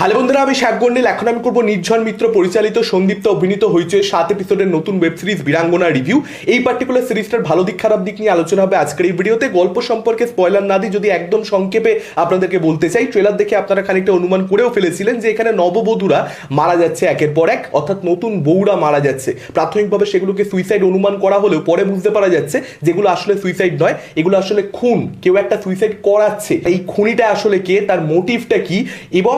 Hello বন্ধুরা, আমি শ্যাক গন্ডিল। এখন আমি করব নির্ঝর মিত্র পরিচালিত, সন্দীপ্ত, অভিনীত হয়েছে সাত এপিসোডের নতুন ওয়েব সিরিজ বীরাঙ্গনা রিভিউ এই পার্টিকুলার সিরিজটার ভালো দিক, খারাপ দিক নিয়ে আলোচনা হবে আজকের এই ভিডিওতে গল্প সম্পর্কে স্পয়লার না দিই যদি একদম সংক্ষেপে আপনাদেরকে বলতে চাই ট্রেলার দেখে আপনারা খানিকটা অনুমান করেও ফেলেছিলেন যে এখানে নববধূরা মারা যাচ্ছে একের পর এক, অর্থাৎ নতুন বউরা মারা যাচ্ছে। প্রাথমিকভাবে সেগুলোকে সুইসাইড অনুমান করা হলেও পরে বুঝতে পারা যাচ্ছে যেগুলো আসলে সুইসাইড নয়, এগুলো আসলে খুন। কেউ একটা সুইসাইড করাচ্ছে। এই খুনিটা আসলে কে, তার মোটিভটা কি? এবং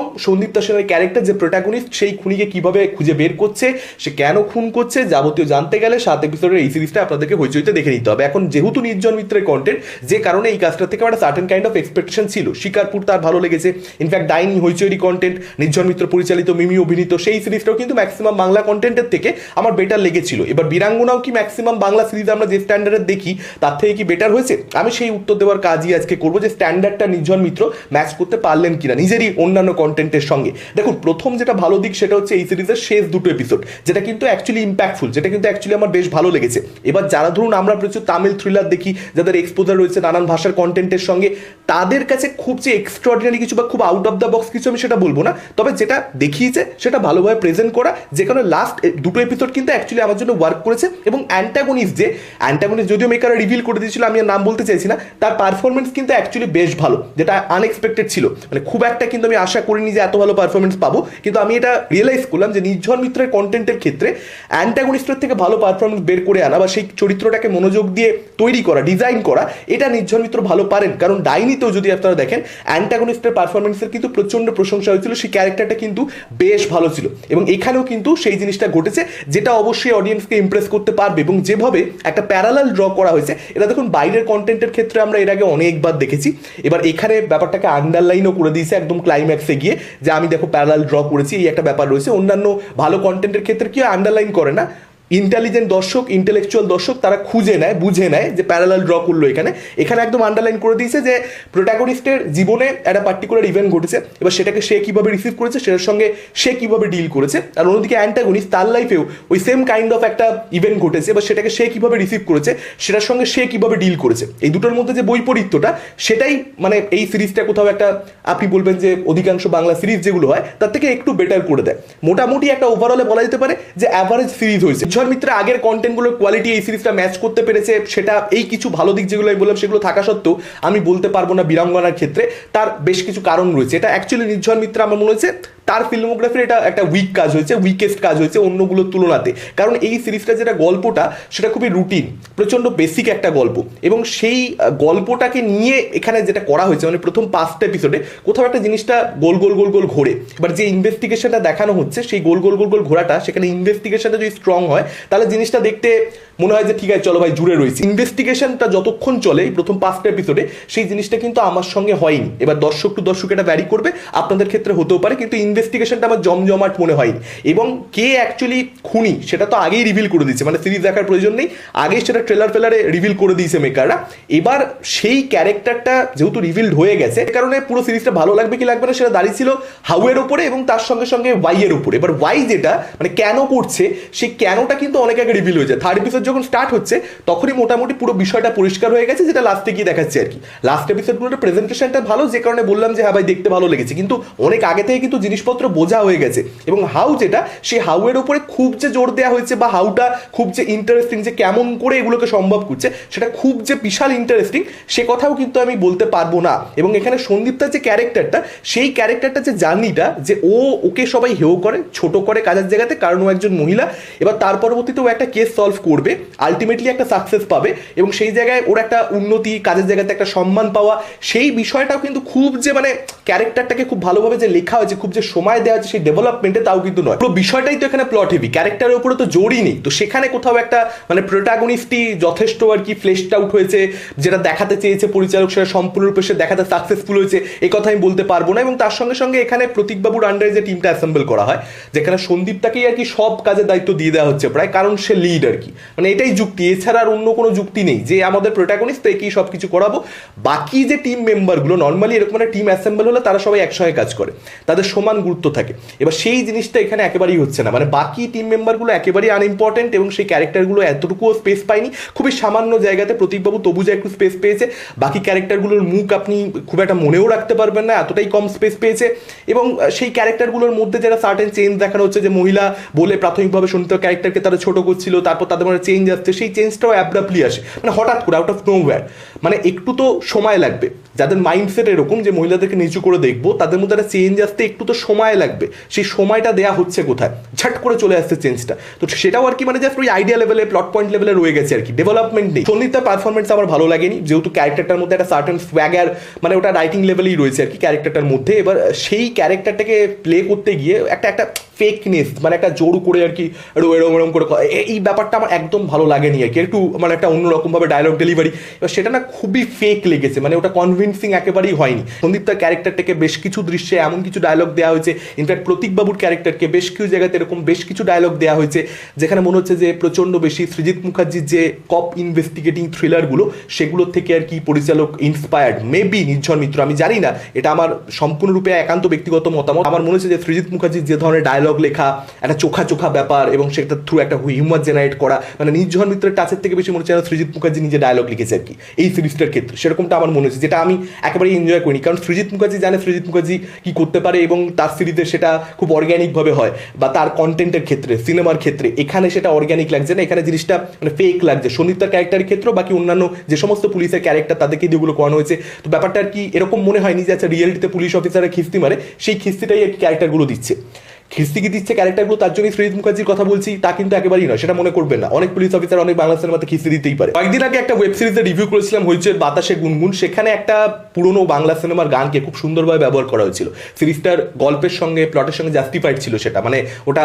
সেনের ক্যারেক্টার যে প্রোটাগনিস্ট সেই খুনিকে কীভাবে খুঁজে বের করছে, সে কেন খুন করছে, যাবতীয় জানতে গেলে সাত এপিসোডের এই সিরিজটা আপনাদেরকে হইচইতে দেখে নিতে হবে। এখন যেহেতু নির্জন মিত্রের কন্টেন্ট যে কারণে এই কাজটা থেকে একটা সার্টেন কাইন্ড অফ এক্সপেকটেশন ছিল। শিকারপুর তার ভালো লেগেছে। ইনফ্যাক্ট ডাইনি হইচইরি কন্টেন্ট নির্জন মিত্র পরিচালিত, মিমি অভিনীত, সেই সিরিজটাও কিন্তু ম্যাক্সিমাম বাংলা কন্টেন্টের থেকে আমার বেটার লেগেছিল। এবার বীরাঙ্গনাও কি ম্যাক্সিমাম বাংলা সিরিজ আমরা যে স্ট্যান্ডার্ডে দেখি, তার থেকে কি বেটার হয়েছে? আমি সেই উত্তর দেওয়ার কাজই আজকে করব যে স্ট্যান্ডার্ডটা নির্জন মিত্র ম্যাচ করতে পারলেন কিনা, নিজেরই অন্যান্য কন্টেন্টের সঙ্গে। দেখুন, প্রথম যেটা ভালো দিক সেটা হচ্ছে এই সিরিজের শেষ দুটো এপিসোড যেটা কিন্তু অ্যাকচুয়ালি ইম্প্যাক্টফুল যেটা কিন্তু অ্যাকচুয়ালি আমার বেশ ভালো লেগেছে। এবার যারা ধরুন, আমরা প্রচুর তামিল থ্রিলার দেখি, যাদের এক্সপোজার রয়েছে নানান ভাষার কন্টেন্টের সঙ্গে, তাদের কাছে খুব যে এক্সট্রাঅর্ডিনারি কিছু বা খুব আউট অফ দ্য বক্স কিছু আমি সেটা বলব না। তবে যেটা দেখিয়েছে, সেটা ভালোভাবে প্রেজেন্ট করা, যে যেখানে লাস্ট দুটো এপিসোড কিন্তু অ্যাকচুয়ালি আমার জন্য ওয়ার্ক করেছে এবং অ্যান্টাগনিস্ট যে অ্যান্টাগনিস্ট যদিও মেকাররা রিভিল করে দিয়েছিল, আমি নাম বলতে চাইছি না, তার পারফরমেন্স কিন্তু অ্যাকচুয়ালি বেশ ভালো, যেটা আনএক্সপেক্টেড ছিল। মানে খুব একটা কিন্তু আমি আশা করিনি যে এত ভালো পারফরমেন্স পাবো। কিন্তু আমি এটা রিয়েলাইজ করলাম যে নির্ঝর মিত্রের কন্টেন্টের ক্ষেত্রে অ্যান্টাগনিস্টের থেকে ভালো পারফরমেন্স বের করে আনা বা সেই চরিত্রটাকে মনোযোগ দিয়ে তৈরি করা ডিজাইন করা, এটা নির্ঝর মিত্র ভালো পারেন। কারণ ডাইনিতেও যদি আপনারা দেখেন অ্যান্টাগনিস্টের পারফরমেন্সের কিন্তু প্রচণ্ড প্রশংসা হয়েছিল, সেই ক্যারেক্টারটা কিন্তু বেশ ভালো ছিল। এবং এখানেও কিন্তু সেই জিনিসটা ঘটেছে, যেটা অবশ্যই অডিয়েন্সকে ইমপ্রেস করতে পারবে। এবং যেভাবে একটা প্যারালাল ড্র করা হয়েছে, এটা দেখুন বাইরের কন্টেন্টের ক্ষেত্রে আমরা এর আগে অনেকবার দেখেছি। এবার এখানে ব্যাপারটাকে আন্ডারলাইনও করে দিয়েছে একদম ক্লাইম্যাক্সে গিয়ে, যে আমি দেখো প্যারাল ড্র করেছি, এই একটা ব্যাপার রয়েছে। অন্যান্য ভালো কন্টেন্টের ক্ষেত্রে কি আন্ডারলাইন করে না। ইন্টেলিজেন্ট দর্শক ইন্টেলেকচুয়াল দর্শক, তারা খুঁজে নেয়, বুঝে নেয় যে প্যারালাল ড্র করল এখানে। এখানে একদম আন্ডারলাইন করে দিয়েছে যে প্রোটাগনিস্টের জীবনে একটা পার্টিকুলার ইভেন্ট ঘটেছে। এবার সেটাকে সে কীভাবে রিসিভ করেছে, সেটার সঙ্গে সে কীভাবে ডিল করেছে। আর অন্যদিকে অ্যান্টাগনিস্ট তার লাইফেও ওই সেম কাইন্ড অফ একটা ইভেন্ট ঘটেছে, এবার সেটাকে সে কীভাবে রিসিভ করেছে, সেটার সঙ্গে সে কীভাবে ডিল করেছে। এই দুটোর মধ্যে যে বৈপরীত্যটা, সেটাই মানে এই সিরিজটা কোথাও একটা আপনি বলবেন যে অধিকাংশ বাংলা সিরিজ যেগুলো হয়, তার থেকে একটু বেটার করে দেয়। মোটামুটি একটা ওভারঅলে বলা যেতে পারে যে অ্যাভারেজ সিরিজ হয়েছে। ঝড় মিত্রের আগের কন্টেন্টগুলোর কোয়ালিটি এই সিরিজটা ম্যাচ করতে পেরেছে, সেটা এই কিছু ভালো দিক যেগুলো আমি বললাম, সেগুলো থাকা সত্ত্বেও আমি বলতে পারব না বীরাঙ্গনার ক্ষেত্রে। তার বেশ কিছু কারণ রয়েছে। এটা অ্যাকচুয়ালি নির্ঝর মিত্র আমার মনে হয়েছে তার ফিল্মোগ্রাফির এটা একটা উইক কাজ হয়েছে উইকেস্ট কাজ হয়েছে অন্যগুলোর তুলনাতে। কারণ এই সিরিজটা যেটা গল্পটা, সেটা খুবই রুটিন প্রচণ্ড বেসিক একটা গল্প। এবং সেই গল্পটাকে নিয়ে এখানে যেটা করা হয়েছে মানে প্রথম পাঁচটা এপিসোডে কোথাও একটা জিনিসটা গোল গোল গোল গোল ঘোরে। এবার যে ইনভেস্টিগেশনটা দেখানো হচ্ছে, সেই গোল গোল গোল গোল ঘোরাটা, সেখানে ইনভেস্টিগেশনটা যদি স্ট্রং হয়, তাহলে জিনিসটা দেখতে মনে হয় যে ঠিক আছে, চলো ভাই, জুড়ে রয়েছে। ইনভেস্টিগেশনটা যতক্ষণ চলে প্রথম পাঁচটা এপিসোডে সেই জিনিসটা কিন্তু আমার সঙ্গে হয়নি। এবার দর্শক টু দর্শক এটা ভ্যারি করবে, আপনাদের ক্ষেত্রে হতেও পারে, কিন্তু ইনভেস্টিগেশনটা আমার জমজমাট মনে হয়নি এবং কে অ্যাকচুয়ালি খুনি, সেটা তো আগেই রিভিল করে দিয়েছে। মানে সিরিজ দেখার প্রয়োজন নেই। আগেই সেটা ট্রেলার ফেলারে রিভিল করে দিয়েছে মেকাররা এবার সেই ক্যারেক্টারটা যেহেতু রিভিলড হয়ে গেছে কারণে পুরো সিরিজটা ভালো লাগবে কি লাগবে না সেটা দাঁড়িয়ে ছিল হাউয়ের উপরে এবং তার সঙ্গে সঙ্গে ওয়াইয়ের উপরে। এবার ওয়াই যেটা মানে কেন করছে সেই কেনটা কিন্তু অনেক আগে রিভিল হয়ে যায় থার্ড এপিসোড যখন স্টার্ট হচ্ছে, তখনই মোটামুটি পুরো বিষয়টা পরিষ্কার হয়ে গেছে, যেটা লাস্টে গিয়ে দেখাচ্ছে আর কি। লাস্ট এপিসোডগুলোর প্রেজেন্টেশনটা ভালো, যে কারণে বললাম যে হ্যাঁ ভাই, দেখতে ভালো লেগেছে। কিন্তু অনেক আগে থেকে কিন্তু জিনিসপত্র বোঝা হয়ে গেছে। এবং হাউ যেটা সেই হাউয়ের উপরে খুব যে জোর দেওয়া হয়েছে বা হাউটা খুব যে ইন্টারেস্টিং যে কেমন করে এগুলোকে সম্ভব করছে, সেটা খুব যে বিশাল ইন্টারেস্টিং সে কথাও কিন্তু আমি বলতে পারব না। এবং এখানে সন্দীপটার যে ক্যারেক্টারটা সেই ক্যারেক্টারটা যে জার্নিটা, যে ও ওকে সবাই হেও করে, ছোট করে কাজের জায়গাতে, কারণ ও একজন মহিলা, এবার তার পরবর্তীতে ও একটা কেস সলভ করবে আলটিমেটলি একটা সাকসেস পাবে, এবং সেই জায়গায় ওর একটা উন্নতি, কাজের জায়গাতে একটা সম্মান পাওয়া, সেই বিষয়টাও কিন্তু খুব যে মানে ক্যারেক্টারটাকে খুব ভালোভাবে যে লেখা হয়েছে, খুব যে সময় দেওয়া হয়েছে সেই ডেভেলপমেন্টে তাও কিন্তু নয়। পুরো বিষয়টাই তো এখানে প্লট হেভি ক্যারেক্টারের উপরে তো জোরই নেই। তো সেখানে কোথাও একটা মানে প্রোটাগনিস্টই যথেষ্ট আর কি ফ্লেশড আউট হয়েছে, যেটা দেখাতে চেয়েছে পরিচালক, সেটা সম্পূর্ণরূপে সে দেখাতে সাকসেসফুল হয়েছে এই কথা আমি বলতে পারব না। এবং তার সঙ্গে সঙ্গে এখানে প্রতীকবাবুর আন্ডারে যে টিমটা অ্যাসেম্বল করা হয়, যেখানে সন্দীপটাকেই আর কি সব কাজের দায়িত্ব দিয়ে দেওয়া হচ্ছে প্রায়, কারণ সে লিড আর কি। মানে এটাই যুক্তি। এছাড়া আর অন্য কোনো যুক্তি নেই যে আমাদের প্রোটাগনিস্ট একেই সব কিছু করাবো। বাকি যে টিম মেম্বারগুলো নর্মালি এরকম একটা টিম অ্যাসেম্বল হলে তারা সবাই একসঙ্গে কাজ করে। তাদের সমান গুরুত্ব থাকে। এবার সেই জিনিসটা এখানে একেবারেই হচ্ছে না। মানে বাকি টিম মেম্বারগুলো একেবারেই আনইম্পর্টেন্ট এবং সেই ক্যারেক্টারগুলো এতটুকুও স্পেস পায়নি। খুবই সামান্য জায়গাতে প্রতীকবাবু তবু যে একটু স্পেস পেয়েছে। বাকি ক্যারেক্টারগুলোর মুখ আপনি খুব একটা মনেও রাখতে পারবেন না, এতটাই কম স্পেস পেয়েছে। এবং সেই ক্যারেক্টারগুলোর মধ্যে যারা সার্টেন চেঞ্জ দেখানো হচ্ছে, যে মহিলা বলে প্রাথমিকভাবে শুনতে ক্যারেক্টারকে তারা ছোট করছিল, তারপর তাদের মধ্যে চেঞ্জ আসছে, সেই চেঞ্জটাও অ্যাব্রাপলি আসে। মানে হঠাৎ করে আউট অফ নোওয়্যার মানে একটু তো সময় লাগবে। যাদের মাইন্ডসেট এরকম, যে মহিলাদেরকে নিচু করে দেখব, তাদের মধ্যে একটা চেঞ্জ আসতে একটু তো সময় লাগবে। সেই সময়টা দেয়া হচ্ছে কোথায়? ঝাট করে চলে আসছে চেঞ্জটা তো সেটাও আর কি মানে জাস্ট ওই আইডিয়া লেভেলে প্লট পয়েন্ট লেভেলে রয়ে গেছে আর কি। ডেভেলপমেন্ট নেই। সন্ধিতার পারফরমেন্স আমার ভালো লাগেনি। যেহেতু ক্যারেক্টারটার মধ্যে একটা সার্টেন স্ব্যাগার মানে ওটা রাইটিং লেভেলেই রয়েছে আর কি ক্যারেক্টারটার মধ্যে। এবার সেই ক্যারেক্টারটাকে প্লে করতে গিয়ে একটা একটা ফেকনেস মানে একটা জোর করে আর কি এরম এরম করে এই ব্যাপারটা আমার একদম ভালো লাগেনি আর কি। একটু মানে একটা অন্যরকম ভাবে ডায়লগ ডেলিভারি এবার সেটা না খুবই ফেক লেগেছে মানে ওটা কনভিনসিং একেবারেই হয়নি। সন্দীপ তার ক্যারেক্টারটাকে বেশ কিছু দৃশ্যে এমন কিছু ডায়লগ দেওয়া হয়েছে। ইনফ্যাক্ট প্রতীকবাবুর ক্যারেক্টারকে বেশ কিছু জায়গাতে এরকম বেশ কিছু ডায়লগ দেওয়া হয়েছে, যেখানে মনে হচ্ছে যে প্রচণ্ড বেশি সৃজিত মুখার্জির যে কপ ইনভেস্টিগেটিং থ্রিলারগুলো সেগুলোর থেকে আর কি পরিচালক ইন্সপায়ার্ড মেবি নির্ঝর মিত্র, আমি জানি না। এটা আমার সম্পূর্ণরূপে একান্ত ব্যক্তিগত মতামত। আমার মনে হচ্ছে যে সৃজিত মুখার্জির যে ধরনের ডায়লগ লেখা, একটা চোখা চোখা ব্যাপার এবং সেটা থ্রু একটা হিউমার জেনারেট করা। মানে নির্ঝর মিত্রের টাচের থেকে বেশি মনে হচ্ছে সৃজিত মুখার্জি নিজে ডায়লগ লিখেছে আর কি, এই সিরিজটার ক্ষেত্রে। সেরকমটা আমার মনে হচ্ছে, যেটা আমি একেবারেই এনজয় করিনি। কারণ সৃজিত মুখার্জি জানে সৃজিত মুখার্জি কি করতে পারে এবং তার সিরিজে সেটা খুব অর্গ্যানিকভাবে হয় বা তার কন্টেন্টের ক্ষেত্রে সিনেমার ক্ষেত্রে। এখানে সেটা অর্গ্যানিক লাগছে না, এখানে জিনিসটা মানে ফেক লাগছে। সন্দীপ্তার ক্যারেক্টারের ক্ষেত্রেও বাকি অন্যান্য যে সমস্ত পুলিশের ক্যারেক্টার তাদেরকে যেগুলো করানো হয়েছে। তো ব্যাপারটা আর কি এরকম মনে হয়নি যে আচ্ছা রিয়েলিটিতে পুলিশ অফিসারের খিস্তি মারে, সেই খিস্তিটাই আর ক্যারেক্টারগুলো দিচ্ছে। খিস্তি কি দিচ্ছে ক্যারেক্টারগুলো, তার জন্যই সৃজিত মুখার্জির কথা বলছি, তা কিন্তু একেবারেই নয়, সেটা মনে করবেন না। অনেক পুলিশ অফিসার, অনেক বাংলা সিনেমাতে খিস্তি দিতেই পারে। কয়েকদিন আগে একটা ওয়েব সিরিজের রিভিউ করেছিলাম হইচের বাতাসে গুনগুন, সেখানে একটা পুরনো বাংলা সিনেমার গানকে খুব সুন্দরভাবে ব্যবহার করা হয়েছিল। সিরিজটার গল্পের সঙ্গে প্লটের সঙ্গে জাস্টিফাইড ছিল সেটা মানে ওটা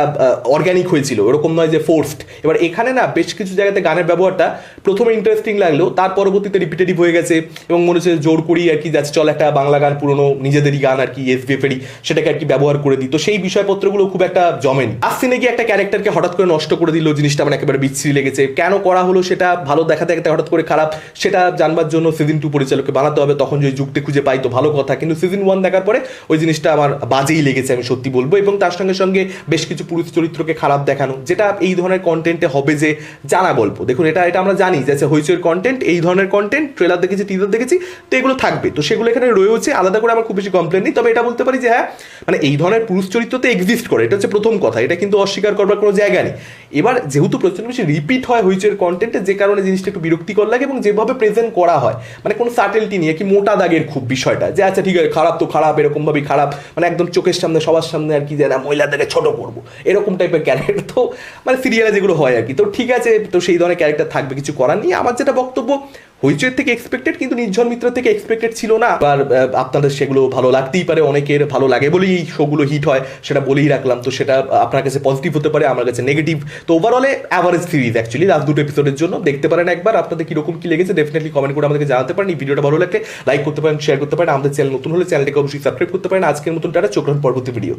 অর্গ্যানিক হয়েছিল, ওরকম নয় যে ফোর্সড এবার এখানে না, বেশ কিছু জায়গাতে গানের ব্যবহারটা প্রথমে ইন্টারেস্টিং লাগলেও, তার পরবর্তীতে রিপিটেটিভ হয়ে গেছে, এবং মনে হচ্ছে জোর করি আর কি যাচ্ছে, চল একটা বাংলা গান, পুরনো নিজেদেরই গান আর কি এস বিএফেরই সেটাকে আর কি ব্যবহার করে দিই। তো সেই বিষয়পত্রগুলো খুব একটা জমেনি। আসিনে গিয়ে একটা ক্যারেক্টারকে হঠাৎ করে নষ্ট করে দিল, জিনিসটা মানে একেবারে বিচ্ছিরি লেগেছে। কেন করা হলো সেটা ভালো দেখাতে দেখাতে হঠাৎ করে খারাপ, সেটা জানবার জন্য সিজন টু পরিচালককে বানাতে হবে। তখন যদি যুক্তি খুঁজে পাই তো ভালো কথা। কিন্তু সিজন ওয়ান দেখার পরে ওই জিনিসটা আমার বাজেই লেগেছে, আমি সত্যি বলব। এবং তার সঙ্গে সঙ্গে বেশ কিছু পুরুষ চরিত্রকে খারাপ দেখানো, যেটা এই ধরনের কন্টেন্টে হবে যে জানা গল্প। দেখুন, এটা এটা আমরা জানি যে হইচইয়ের কন্টেন্ট এই ধরনের কন্টেন্ট ট্রেলার দেখেছি টিজার দেখেছি, তো এগুলো থাকবে। তো সেগুলো এখানে রয়েছে আলাদা করে আমার খুব বেশি কমপ্লেন নেই। তবে এটা বলতে পারি যে হ্যাঁ মানে এই ধরনের পুরুষ চরিত্র তো এক্সিস্ট করে, এটা হচ্ছে প্রথম কথা, এটা কিন্তু অস্বীকার করবার কোনো জায়গা নেই। এবার যেহেতু প্রচণ্ড বেশি রিপিট হয় হইচইয়ের কন্টেন্টে যে কারণে জিনিসটা একটু বিরক্তিকর লাগে এবং যেভাবে প্রেজেন্ট করা হয় মানে কোনো সাটেলটি নিয়ে কি মোটা দাগের খুব বিষয়টা, যে আচ্ছা ঠিক আছে, খারাপ তো খারাপ, এরকমভাবেই খারাপ মানে একদম চোখের সামনে, সবার সামনে আর কি যে না, মহিলাদেরকে ছোট করব, এরকম টাইপের ক্যারেক্টার তো মানে সিরিয়ালে যেগুলো হয় আর কি, তো ঠিক আছে, তো সেই ধরনের ক্যারেক্টার থাকবে, কিছু করার নেই। আমার যেটা বক্তব্য হইচইয়ের থেকে এক্সপেক্টেড কিন্তু নির্ঝর মিত্র থেকে এক্সপেক্টেড ছিল না। আর আপনাদের সেগুলো ভালো লাগতেই পারে, অনেকের ভালো লাগে বলেই এই শোগুলো হিট হয়, সেটা বলেই রাখলাম। তো সেটা আপনার কাছে পজিটিভ হতে পারে, আমার কাছে নেগেটিভ তো ওভারঅলে অ্যাভারেজ সিরিজ অ্যাকচুয়ালি লাস্ট দুটো এপিসোডের জন্য। দেখতে পারেন একবার, আপনাদের কীরকম কী লেগেছে ডেফিনেটলি কমেন্ট করে আমাদেরকে জানাতে পারেন। এই ভিডিওটা ভালো লাগলে লাইক করতে পারেন শেয়ার করতে পারেন। আমাদের চ্যানেল নতুন হলে চ্যানেলটাকে অবশ্যই সাবস্ক্রাইব করতে পারেন। আজকের মতন টাটা, চোখ পরবর্তী ভিডিও